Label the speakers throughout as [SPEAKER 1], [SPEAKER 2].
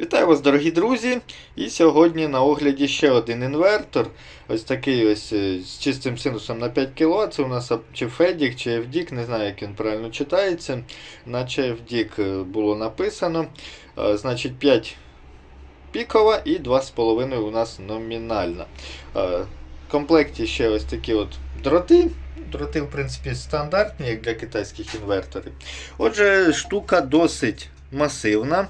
[SPEAKER 1] Вітаю вас, дорогі друзі! І сьогодні на огляді ще один інвертор. Ось такий ось е, з чистим синусом на 5 кВт. Це у нас чи FEDIC, чи FDIC, не знаю, як він правильно читається. Наче FDIC е, було написано. Е, Значить, 5 пікова і 2,5 у нас номінальна. В комплекті ще ось такі от дроти. Дроти, в принципі, стандартні, як для китайських інверторів. Отже, штука досить масивна.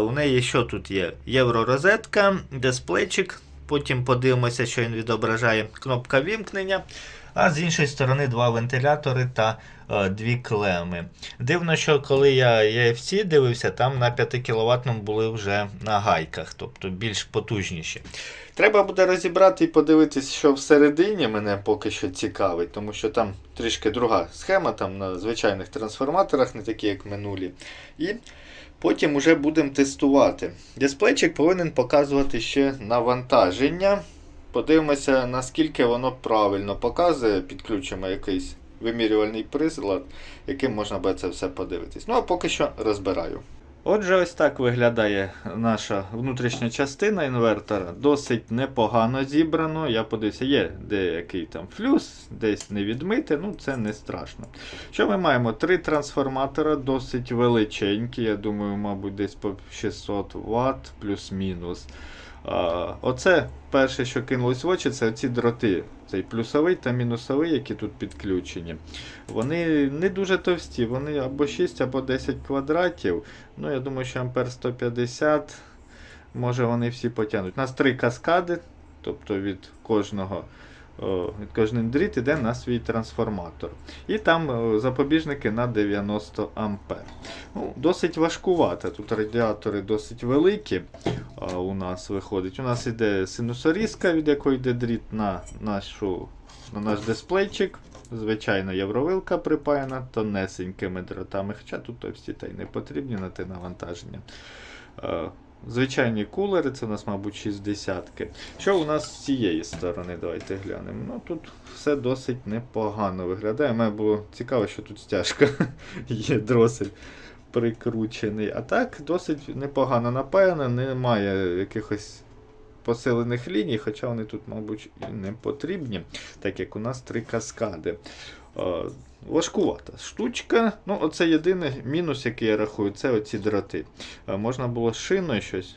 [SPEAKER 1] У неї що тут є? Євророзетка, дисплейчик. Потім подивимося, що він відображає. Кнопка вімкнення. А з іншої сторони два вентилятори та е, дві клеми. Дивно, що коли я EFC дивився, там на 5 кВт були вже на гайках, тобто більш потужніші. Треба буде розібрати і подивитись, що всередині мене поки що цікавить, тому що там трішки друга схема, там на звичайних трансформаторах, не такі як минулі. І потім уже будемо тестувати. Дисплейчик повинен показувати ще навантаження. Подивимося, наскільки воно правильно показує. Підключимо якийсь вимірювальний прилад, яким можна буде це все подивитись. Ну а поки що розбираю. Отже, ось так виглядає наша внутрішня частина інвертора. Досить непогано зібрано. Я подивився, є деякий там флюс, десь не відмити, ну це не страшно. Що ми маємо? Три трансформатора, досить величенькі. Я думаю, мабуть, десь по 600 Вт плюс-мінус. Оце перше, що кинулось в очі, це ці дроти. Цей плюсовий та мінусовий, які тут підключені. Вони не дуже товсті, вони або 6, або 10 квадратів. Ну, я думаю, що ампер 150, може вони всі потягнуть. У нас три каскади, тобто від кожного. О, кожний іде на свій трансформатор. І там запобіжники на 90 ампер. Ну, досить важкувато. Тут радіатори досить великі. У нас виходить. У нас іде синусорізка, від якої йде дріт на, нашу, на наш дисплейчик. Звичайно, євровилка припаяна тонесенькими дротами, хоча тут товсті та й не потрібні на те навантаження. Звичайні кулери, це у нас, мабуть, 60. ки Що у нас з цієї сторони? Давайте глянемо. Ну, Тут все досить непогано виглядає. Мені було цікаво, що тут стяжка є дросель прикручений. А так досить непогано напаяно, немає якихось посилених ліній, хоча вони тут, мабуть, і не потрібні, так як у нас три каскади. Е, Важкувата штучка. Ну, оце єдиний мінус, який я рахую, це оці дроти. Е, Можна було шиною щось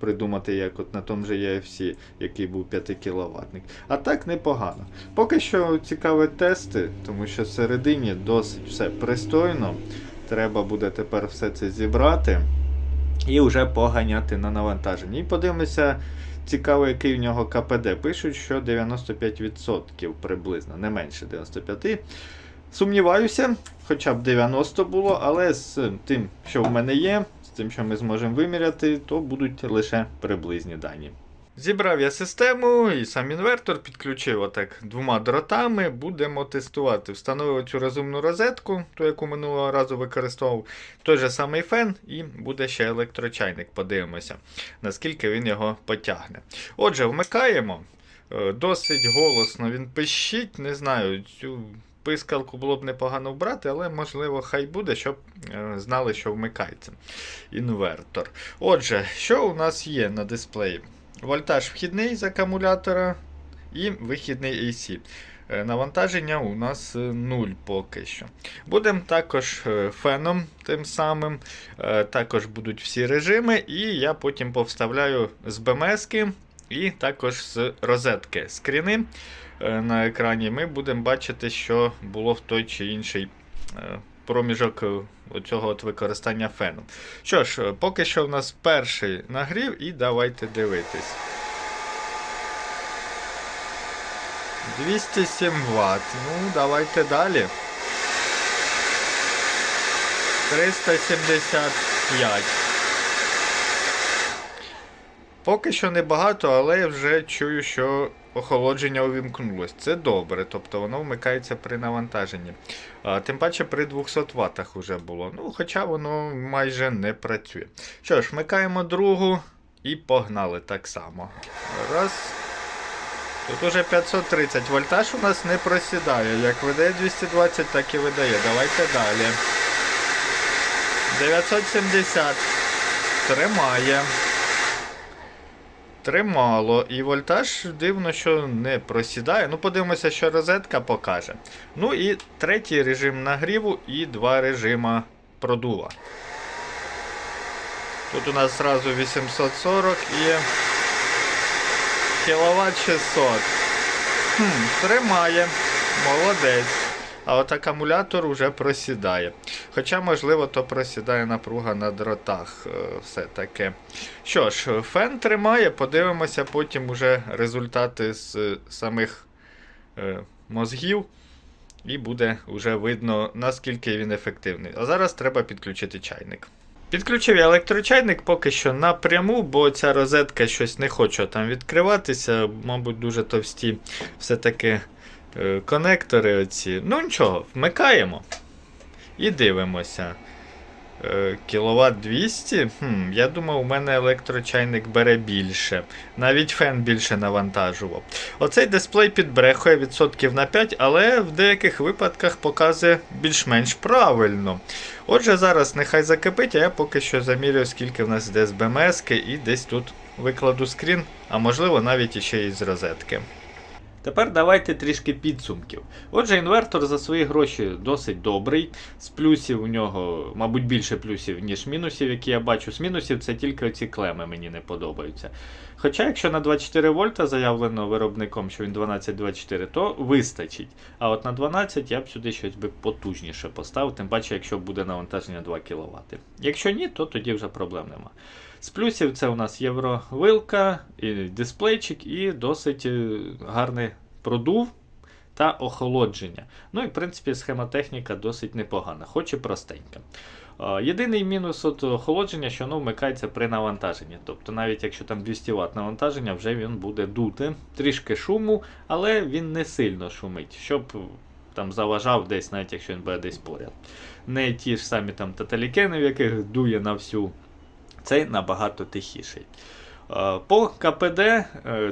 [SPEAKER 1] придумати, як от на тому же EFC, який був 5 кВт. А так непогано. Поки що цікаві тести, тому що всередині досить все пристойно. Треба буде тепер все це зібрати і вже поганяти на навантаження. І подивимося, цікаво, який в нього КПД. Пишуть, що 95% приблизно, не менше 95%. Сумніваюся, хоча б 90 було, але з тим, що в мене є, з тим, що ми зможемо виміряти, то будуть лише приблизні дані. Зібрав я систему і сам інвертор підключив отак двома дротами. Будемо тестувати. Встановив цю розумну розетку, ту, яку минулого разу використовував. Той же самий фен, і буде ще електрочайник. Подивимося, наскільки він його потягне. Отже, вмикаємо. Е, Досить голосно він пищить. Не знаю, цю пискалку було б непогано вбрати, але можливо хай буде, щоб е, знали, що вмикається інвертор. Отже, що у нас є на дисплеї? Вольтаж вхідний з акумулятора і вихідний AC. Е, Навантаження у нас 0 поки що. Будемо також е, феном тим самим. е, Також будуть всі режими, і я потім повставляю з BMS і також з розетки скріни е, на екрані. Ми будемо бачити, що було в той чи інший е, проміжок е, оцього от використання фену. Що ж, е, поки що в нас перший нагрів, і давайте дивитись. 207 Вт. Ну, давайте далі. 375. Поки що небагато, але я вже чую, що охолодження увімкнулось. Це добре, тобто воно вмикається при навантаженні. А, тим паче при 200 Вт вже було. Ну, хоча воно майже не працює. Що ж, вмикаємо другу і погнали так само. Раз. Тут уже 530 вольтаж у нас не просідає. Як видає 220, так і видає. Давайте далі. 970. тримає. Тримало. І вольтаж дивно, що не просідає. Ну, подивимося, що розетка покаже. Ну і третій режим нагріву і два режима продува. Тут у нас зразу 840 і кіловат 600. Хм, тримає. Молодець. А от акумулятор уже просідає. Хоча, можливо, то просідає напруга на дротах. е, Все-таки. Що ж, фен тримає, подивимося потім уже результати з е, самих е, мозгів. І буде вже видно, наскільки він ефективний. А зараз треба підключити чайник. Підключив я електрочайник поки що напряму, бо ця розетка щось не хоче там відкриватися, мабуть, дуже товсті все-таки конектори оці. Ну нічого, вмикаємо і дивимося. Е, Кіловат 200. Хм, я думав, у мене електрочайник бере більше. Навіть фен більше навантажував. Оцей дисплей підбрехує відсотків на 5, але в деяких випадках показує більш-менш правильно. Отже, зараз нехай закипить, а я поки що замірюю, скільки в нас йде з БМС і десь тут викладу скрін, а можливо навіть іще і з розетки. Тепер давайте трішки підсумків. Отже, інвертор за свої гроші досить добрий. З плюсів у нього, мабуть, більше плюсів, ніж мінусів, які я бачу. З мінусів це тільки оці клеми мені не подобаються. Хоча, якщо на 24 вольта заявлено виробником, що він 12-24, то вистачить. А от на 12 я б сюди щось би потужніше поставив, тим паче, якщо буде навантаження 2 кВт. Якщо ні, то тоді вже проблем нема. З плюсів це у нас євровилка, і дисплейчик, і досить е, гарний продув та охолодження. Ну і в принципі схемотехніка досить непогана, хоч і простенька. Єдиний мінус от охолодження, що воно вмикається при навантаженні. Тобто навіть якщо там 200 Вт навантаження, вже він буде дути. Трішки шуму, але він не сильно шумить, щоб там заважав десь, навіть якщо він буде десь поряд. Не ті ж самі там таталікени, в яких дує на всю. Цей набагато тихіший. Е, По КПД е,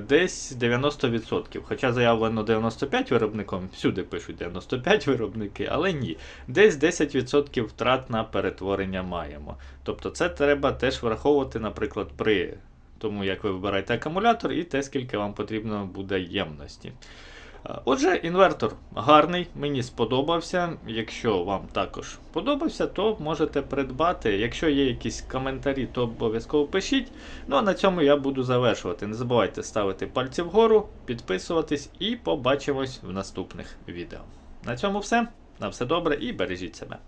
[SPEAKER 1] десь 90%. Хоча заявлено 95 виробником, всюди пишуть 95 виробники, але ні. Десь 10% втрат на перетворення маємо. Тобто це треба теж враховувати, наприклад, при тому, як ви вибираєте акумулятор, і те, скільки вам потрібно буде ємності. Отже, інвертор гарний, мені сподобався. Якщо вам також подобався, то можете придбати. Якщо є якісь коментарі, то обов'язково пишіть. Ну а на цьому я буду завершувати. Не забувайте ставити пальці вгору, підписуватись і побачимось в наступних відео. На цьому все. На все добре і бережіть себе.